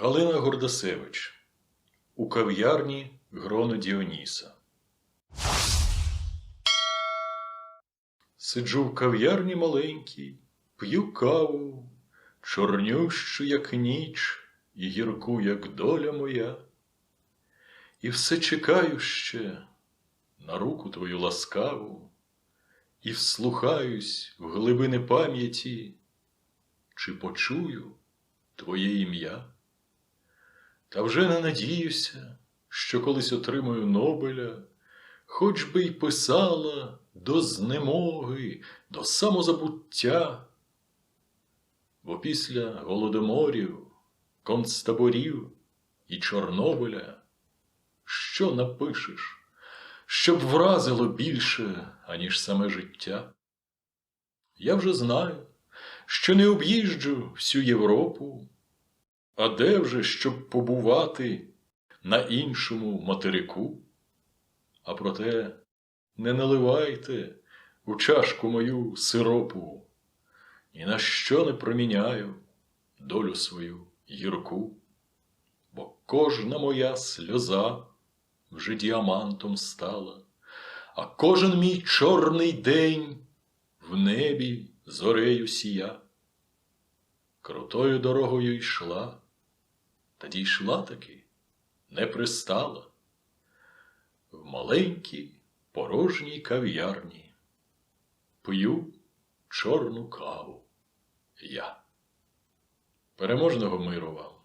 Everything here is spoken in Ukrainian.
Галина Гордасевич у кав'ярні Грону Діоніса. Сиджу в кав'ярні маленькій, п'ю каву, чорнющу, як ніч, і гірку, як доля моя. І все чекаю ще на руку твою ласкаву, і вслухаюсь в глибини пам'яті, чи почую твоє ім'я. Та вже не надіюся, що колись отримаю Нобеля, хоч би й писала до знемоги, до самозабуття. Бо після голодоморів, концтаборів і Чорнобиля, що напишеш, щоб вразило більше, аніж саме життя? Я вже знаю, що не об'їжджу всю Європу, а де вже, щоб побувати на іншому материку? А проте не наливайте у чашку мою сиропу, ні на що не проміняю долю свою гірку, бо кожна моя сльоза вже діамантом стала, а кожен мій чорний день в небі зорею сія. Крутою дорогою йшла, та дійшла таки, не пристала. В маленькій порожній кав'ярні п'ю чорну каву я. Переможного миру вам!